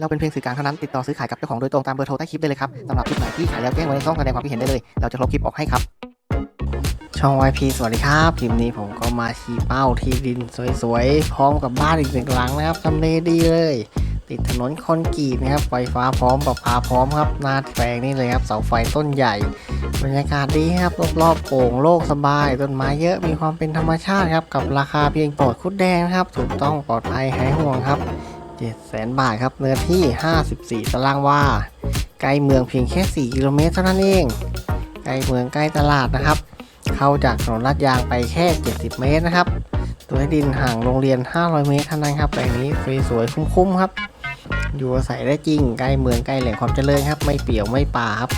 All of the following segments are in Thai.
เราเป็นเพียงสื่อกลางเท่านั้น ติดต่อซื้อขายกับเจ้าของโดยตรงตามเบอร์โทรใต้คลิปได้เลยครับสำหรับคลิปไหนที่ขายแล้วแจ้งไว้ในช่องแสดงความคิดเห็นได้เลย เราจะลบคลิปออกให้ครับ ช่อง YP สวัสดีครับคลิปนี้ผมก็มาชี้เป้าที่ดินสวยๆ พร้อมกับบ้านอีกหนึ่งหลังนะครับทำเลดีเลย ติดถนนคอนกรีตนะครับ ไฟฟ้าพร้อมประปาพร้อมครับหน้าแปลงนี่เลยครับ เสาไฟต้นใหญ่ บรรยากาศดีครับ รอบๆโป่งโล่งสบาย ต้นไม้เยอะ มีความเป็นธรรมชาติครับ กับราคาเพียงปลอดคุดแดงนะครับ ถูกต้องปลอดภัยหายห่วงครับ 7แสนบาทครับ เนื้อที่ 54 ตารางวา ใกล้เมืองเพียงแค่ 4 กิโลเมตรเท่านั้นเอง ใกล้เมืองใกล้ตลาดนะครับ เข้าจากถนนลาดยางไปแค่ 70 เมตรนะครับ ตัวดินห่างโรงเรียน 500 เมตรเท่านั้นครับแปลงนี้สวยๆคุ้มๆครับ อยู่อาศัยได้จริง ใกล้เมืองใกล้แหล่งความเจริญครับ ไม่เปี่ยวไม่ป่าครับ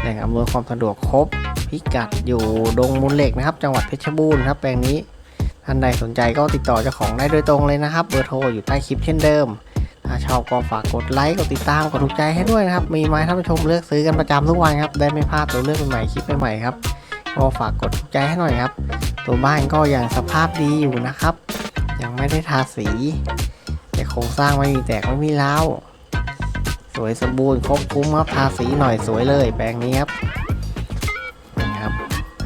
แหล่งอำนวยความสะดวกครบ พิกัดอยู่ดงมูลเหล็กนะครับ จังหวัดเพชรบูรณ์ครับ แปลงนี้ท่านใดสนใจก็ติดต่อเจ้าของได้โดยตรงเลยนะครับ เบอร์โทรอยู่ใต้คลิปเช่นเดิม ชอบก็ฝากกดไลค์กดติดตามกดถูกใจให้ด้วยนะครับ มีไม้ท่านผู้ชมเลือกซื้อกันประจำทุกวันครับ ได้ไม่พลาดตัวเลือกใหม่คลิปใหม่ครับ ก็ฝากกดถูกใจให้หน่อยครับ ตัวบ้านก็ยังสภาพดีอยู่นะครับ ยังไม่ได้ทาสี แต่โครงสร้างไม่มีแตกไม่มีร้าวสวยสมบูรณ์ครบคุ้มครับทาสีหน่อยสวยเลยแปลงนี้ครับนะครับ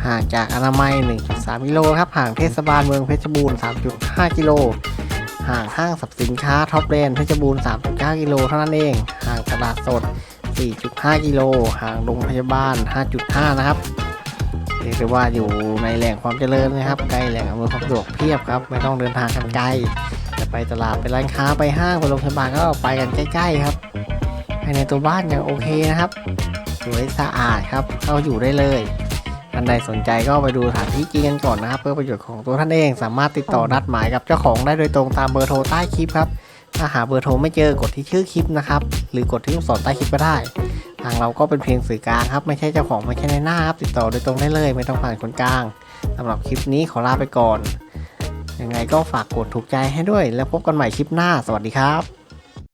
ห่างจากอนามัย 1.3 กิโลครับ ห่างเทศบาลเมืองเพชรบูรณ์ 3.5 กิโล ห่างห้างสรรพสินค้าท็อปแลนเพชรบูรณ์3.9 กิโลเท่านั้นเอง ห่างตลาดสด 4.5 กิโล ห่างโรงพยาบาล 5.5 นะครับเรียกได้ว่าอยู่ในแหล่งความเจริญนะครับ ใกล้แหล่งอำนวยความสะดวกเพียบครับ ไม่ต้องเดินทางกันไกล จะไปตลาดไปร้านค้าไปห้างไปโรงพยาบาลก็ไปกันใกล้ๆครับ ภายในตัวบ้านยังโอเคนะครับ สวยสะอาดครับ เข้าอยู่ได้เลย ท่านใดสนใจก็ไปดูสถานที่จริงกันก่อนนะครับ เพื่อประโยชน์ของตัวท่านเองสามารถติดต่อนัดหมายกับเจ้าของได้โดยตรงตามเบอร์โทรใต้คลิปครับถ้าหาเบอร์โทรไม่เจอกดที่ชื่อคลิปนะครับหรือกดที่ลูกศรใต้คลิปก็ได้ ทางเราก็เป็นเพียงสื่อกลางครับไม่ใช่เจ้าของไม่ใช่ในหน้าครับติดต่อโดยตรงได้เลย ไม่ต้องผ่านคนกลางสำหรับคลิปนี้ขอลาไปก่อนยังไงก็ฝากกดถูกใจให้ด้วย แล้วพบกันใหม่คลิปหน้า สวัสดีครับ